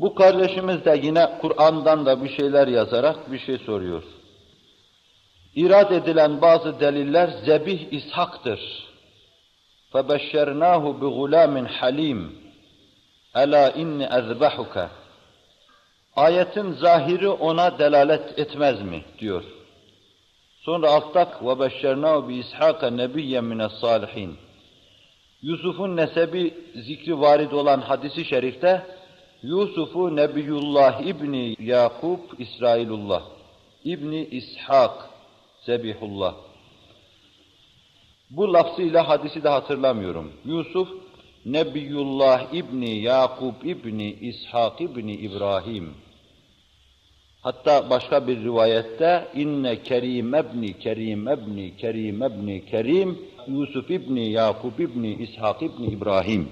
Bu kardeşimiz de yine Kur'an'dan da bir şeyler yazarak bir şey soruyor. İrad edilen bazı deliller zebih İshak'tır. فَبَشَّرْنَاهُ بِغُلَامٍ حَلِيمٍ اَلَا اِنِّ اَذْبَحُكَ Ayetin zahiri ona delalet etmez mi? diyor. Sonra altta وَبَشَّرْنَاهُ بِإِسْحَاقَ نَبِيًّا مِنَ الصَّالِحِينَ Yusuf'un nesebi zikri varid olan hadisi şerifte Yusuf'u Nebiyullah İbni Yakub İsrailullah İbni İshak Zebihullah. Bu lafzıyla hadisi de hatırlamıyorum. Yusuf Nebiyullah İbni Yakub İbni İshak İbni İbrahim. Hatta başka bir rivayette inne Kerim ebni Kerim ebni Kerim ebni Kerim Yusuf İbni Yakub İbni İshak İbni İbrahim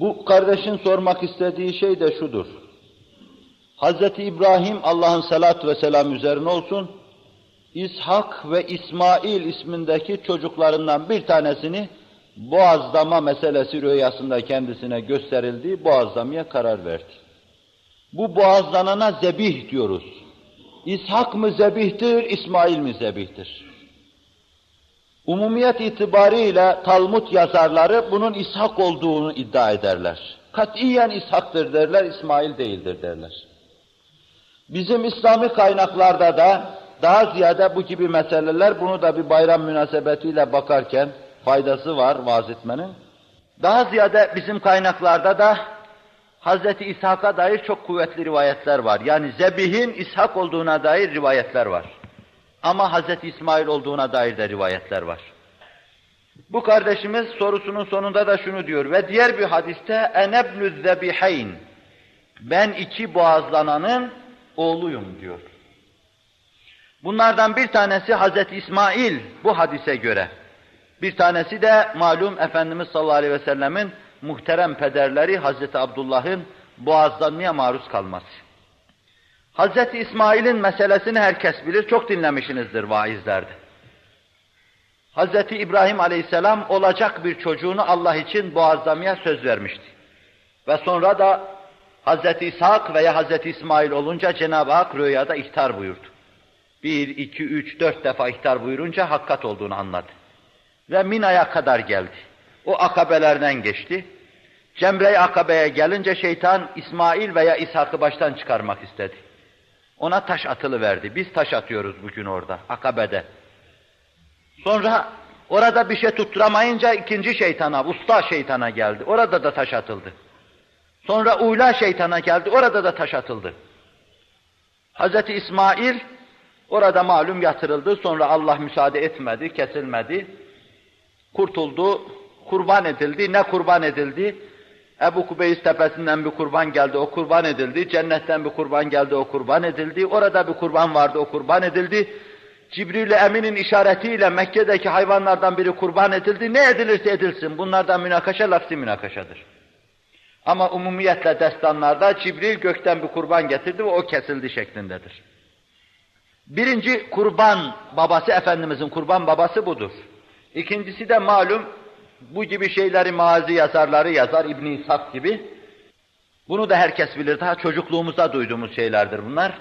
bu kardeşin sormak istediği şey de şudur. Hz. İbrahim Allah'ın salat ve selam üzerine olsun, İshak ve İsmail ismindeki çocuklarından bir tanesini boğazlama meselesi rüyasında kendisine gösterildi, boğazlamaya karar verdi. Bu boğazlanana zebih diyoruz. İshak mı zebihtir, İsmail mi zebihtir? Umumiyet itibariyle Talmud yazarları bunun İshak olduğunu iddia ederler. Katiyen İshak'tır derler, İsmail değildir derler. Bizim İslami kaynaklarda da daha ziyade bu gibi meseleler, bunu da bir bayram münasebetiyle bakarken faydası var vaaz etmenin. Daha ziyade bizim kaynaklarda da Hz. İshak'a dair çok kuvvetli rivayetler var. Yani Zebih'in İshak olduğuna dair rivayetler var. Ama Hz. İsmail olduğuna dair de rivayetler var. Bu kardeşimiz sorusunun sonunda da şunu diyor ve diğer bir hadiste enebnü zebiheyn ben iki boğazlananın oğluyum diyor. Bunlardan bir tanesi Hz. İsmail bu hadise göre. Bir tanesi de malum Efendimiz sallallahu aleyhi ve sellemin muhterem pederleri Hz. Abdullah'ın boğazlanmaya maruz kalması. Hz. İsmail'in meselesini herkes bilir, çok dinlemişsinizdir vaizlerde. Hz. İbrahim aleyhisselam olacak bir çocuğunu Allah için boğazlamaya söz vermişti. Ve sonra da Hz. İshak veya Hz. İsmail olunca Cenab-ı Hak rüyada ihtar buyurdu. Bir, iki, üç, dört defa ihtar buyurunca hakikat olduğunu anladı. Ve Mina'ya kadar geldi. O akabelerden geçti. Cemre-i Akabe'ye gelince şeytan İsmail veya İshak'ı baştan çıkarmak istedi. Ona taş atılı verdi. Biz taş atıyoruz bugün orada, Akabe'de. Sonra orada bir şey tutturamayınca ikinci şeytana, usta şeytana geldi. Orada da taş atıldı. Sonra uyla şeytana geldi. Orada da taş atıldı. Hz. İsmail orada malum yatırıldı. Sonra Allah müsaade etmedi, kesilmedi. Kurtuldu, kurban edildi. Ne kurban edildi? Ebu Kubeys tepesinden bir kurban geldi, o kurban edildi. Cennetten bir kurban geldi, o kurban edildi. Orada bir kurban vardı, o kurban edildi. Cibril-i Emin'in işaretiyle Mekke'deki hayvanlardan biri kurban edildi. Ne edilirse edilsin. Bunlardan münakaşa lafzi münakaşadır. Ama umumiyetle destanlarda Cibril gökten bir kurban getirdi ve o kesildi şeklindedir. Birinci kurban babası Efendimizin kurban babası budur. İkincisi de malum bu gibi şeyleri mazi yazarları yazar İbn İshak gibi. Bunu da herkes bilir. Daha çocukluğumuzda duyduğumuz şeylerdir bunlar.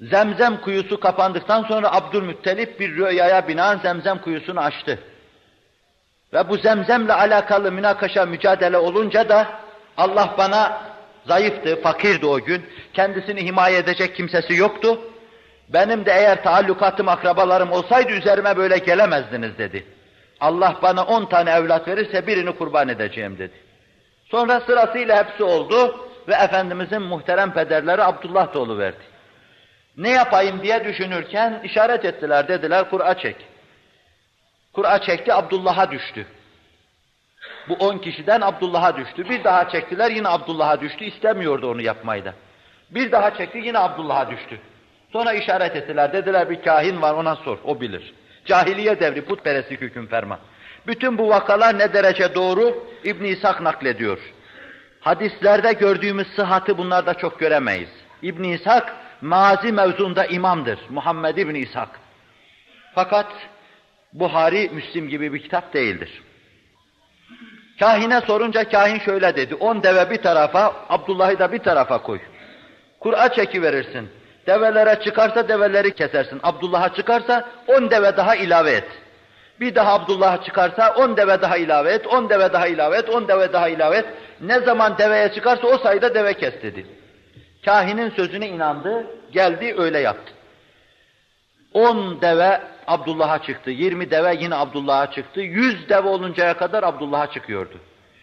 Zemzem kuyusu kapandıktan sonra Abdülmuttalip bir rüyaya binaen zemzem kuyusunu açtı. Ve bu zemzemle alakalı münakaşa, mücadele olunca da Allah bana zayıftı, fakirdi o gün. Kendisini himaye edecek kimsesi yoktu. Benim de eğer taallukatım, akrabalarım olsaydı üzerime böyle gelemezdiniz dedi. Allah bana on tane evlat verirse birini kurban edeceğim dedi. Sonra sırasıyla hepsi oldu ve Efendimizin muhterem pederleri Abdullah da verdi. Ne yapayım diye düşünürken işaret ettiler, dediler Kur'a çek. Kur'a çekti, Abdullah'a düştü. Bu on kişiden Abdullah'a düştü. Bir daha çektiler, yine Abdullah'a düştü. İstemiyordu onu yapmayı da. Bir daha çekti, yine Abdullah'a düştü. Sonra işaret ettiler, dediler bir kahin var ona sor, o bilir. Cahiliye devri, putperestlik hüküm ferman. Bütün bu vakalar ne derece doğru? İbn İshak naklediyor. Hadislerde gördüğümüz sıhhatı bunlarda çok göremeyiz. İbn İshak mazi mevzunda imamdır. Muhammed İbn İshak. Fakat Buhari, Müslim gibi bir kitap değildir. Kahine sorunca kahin şöyle dedi, on deve bir tarafa, Abdullah'ı da bir tarafa koy. Kur'a çekiverirsin. Develere çıkarsa develeri kesersin. Abdullah'a çıkarsa on deve daha ilave et. Bir daha Abdullah'a çıkarsa on deve daha ilave et, on deve daha ilave et, on deve daha ilave et. Ne zaman deveye çıkarsa o sayıda deve kes dedi. Kahinin sözüne inandı, geldi öyle yaptı. On deve Abdullah'a çıktı, yirmi deve yine Abdullah'a çıktı, yüz deve oluncaya kadar Abdullah'a çıkıyordu.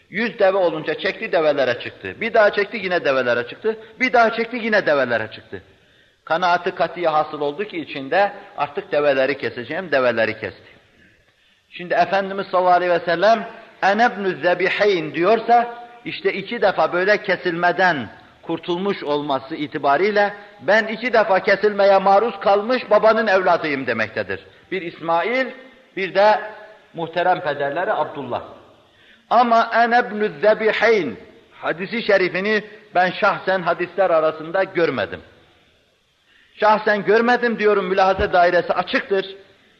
Yüz deve olunca çekti develere çıktı. Bir daha çekti yine develere çıktı. Bir daha çekti yine develere çıktı. Kanaatı katiye hasıl oldu ki içinde artık develeri keseceğim, develeri kesti. Şimdi Efendimiz sallallahu aleyhi ve sellem enebnü zebiheyn diyorsa işte iki defa böyle kesilmeden kurtulmuş olması itibariyle ben iki defa kesilmeye maruz kalmış babanın evladıyım demektedir. Bir İsmail, bir de muhterem pederleri Abdullah. Ama enebnü zebiheyn hadisi şerifini ben şahsen hadisler arasında görmedim. Şahsen görmedim diyorum mülahaza dairesi açıktır.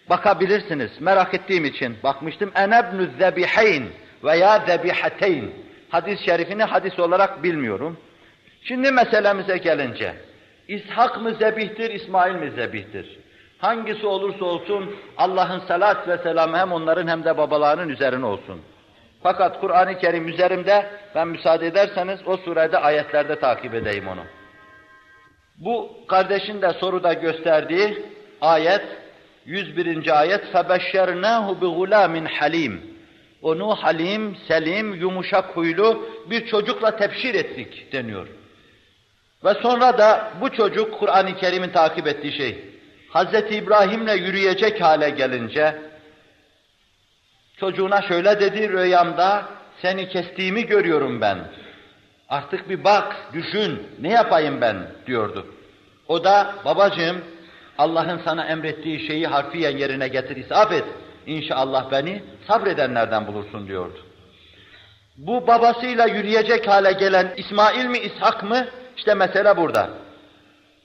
Bakabilirsiniz merak ettiğim için bakmıştım. Enebnü zebiheyn veya zebihateyn. Hadis-i şerifini hadis olarak bilmiyorum. Şimdi meselemize gelince, İshak mı zebihtir, İsmail mi zebihtir? Hangisi olursa olsun Allah'ın salat ve selamı hem onların hem de babalarının üzerine olsun. Fakat Kur'an-ı Kerim üzerimde ben müsaade ederseniz o surede ayetlerde takip edeyim onu. Bu kardeşin de soruda gösterdiği ayet 101. ayet فَبَشَّرْنَاهُ بِغُلَامٍ halim. Onu halim, selim, yumuşak huylu bir çocukla tebşir ettik deniyor. Ve sonra da bu çocuk Kur'an-ı Kerim'in takip ettiği şey. Hz. İbrahim'le yürüyecek hale gelince çocuğuna şöyle dedi rüyamda seni kestiğimi görüyorum ben. Artık bir bak, düşün, ne yapayım ben diyordu. O da babacığım Allah'ın sana emrettiği şeyi harfiyen yerine getir, isaf et. İnşallah beni sabredenlerden bulursun diyordu. Bu babasıyla yürüyecek hale gelen İsmail mi, İshak mı? İşte mesele burada.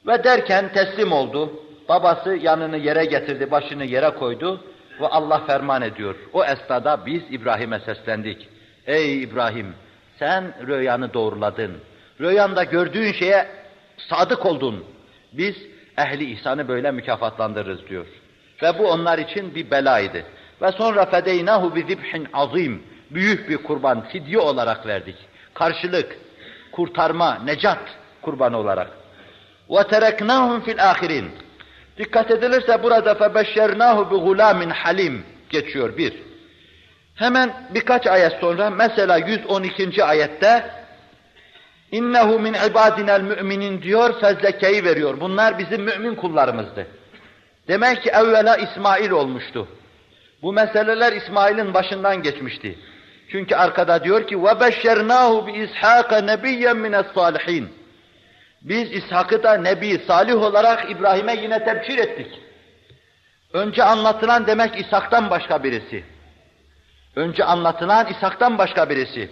Ve derken teslim oldu. Babası yanını yere getirdi, başını yere koydu ve Allah ferman ediyor. O esnada biz İbrahim'e seslendik. Ey İbrahim, sen rüyanı doğruladın. Rüyanda gördüğün şeye sadık oldun. Biz ehli ihsanı böyle mükafatlandırırız diyor. Ve bu onlar için bir belaydı. Ve sonra fedeynahu bi zibhin azim. Büyük bir kurban, fidye olarak verdik. Karşılık, kurtarma, necat kurbanı olarak. Ve tereknahum fil ahirin. Dikkat edilirse burada febeşşernahu bi gulamin halim geçiyor bir. Hemen birkaç ayet sonra mesela 112. ayette innehu min ibadinel müminin diyor fezlekeyi veriyor. Bunlar bizim mümin kullarımızdı. Demek ki evvela İsmail olmuştu. Bu meseleler İsmail'in başından geçmişti. Çünkü arkada diyor ki وَبَشَّرْنَاهُ بِإِسْحَاقَ نَبِيًّا مِنَ الصَّالِحِينَ Biz İshak'ı da Nebi, Salih olarak İbrahim'e yine tebşir ettik. Önce anlatılan demek İshak'tan başka birisi. Önce anlatılan İshak'tan başka birisi.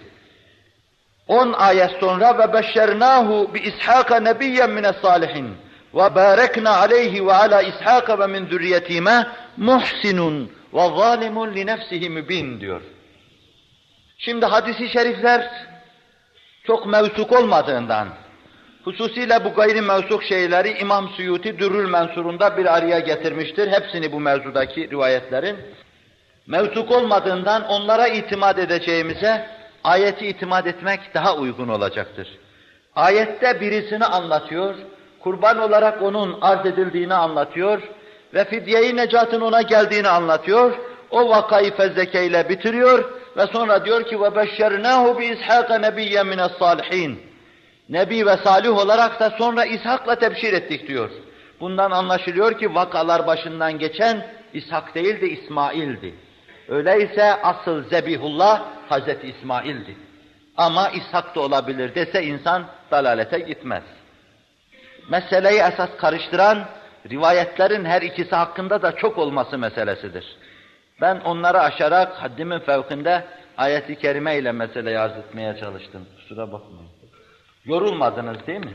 10 ayet sonra ve beşşernahu bi İshaka nebiyyen mine salihin ve barekna aleyhi ve ala İshaka ve min zürriyetime muhsinun ve zalimun li nefsihi mübin diyor. Şimdi hadisi şerifler çok mevsuk olmadığından, hususiyle bu gayri mevsuk şeyleri İmam Suyuti Dürrül Mensur'unda bir araya getirmiştir. Hepsini bu mevzudaki rivayetlerin Mevsuk olmadığından onlara itimat edeceğimize ayeti itimat etmek daha uygun olacaktır. Ayette birisini anlatıyor, kurban olarak onun arz edildiğini anlatıyor ve fidye-i necatın ona geldiğini anlatıyor. O vakayı fezlekeyle bitiriyor ve sonra diyor ki وَبَشَّرْنَاهُ بِإِسْحَاقَ نَبِيًّا مِنَ الصَّالِحِينَ Nebi ve salih olarak da sonra İshak'la tebşir ettik diyor. Bundan anlaşılıyor ki vakalar başından geçen İshak değil de İsmail'di. Öyleyse asıl Zebihullah Hazreti İsmail'di. Ama İshak da olabilir dese insan dalalete gitmez. Meseleyi esas karıştıran rivayetlerin her ikisi hakkında da çok olması meselesidir. Ben onları aşarak haddimin fevkinde ayeti kerime ile meseleyi arz etmeye çalıştım. Kusura bakmayın. Yorulmadınız değil mi?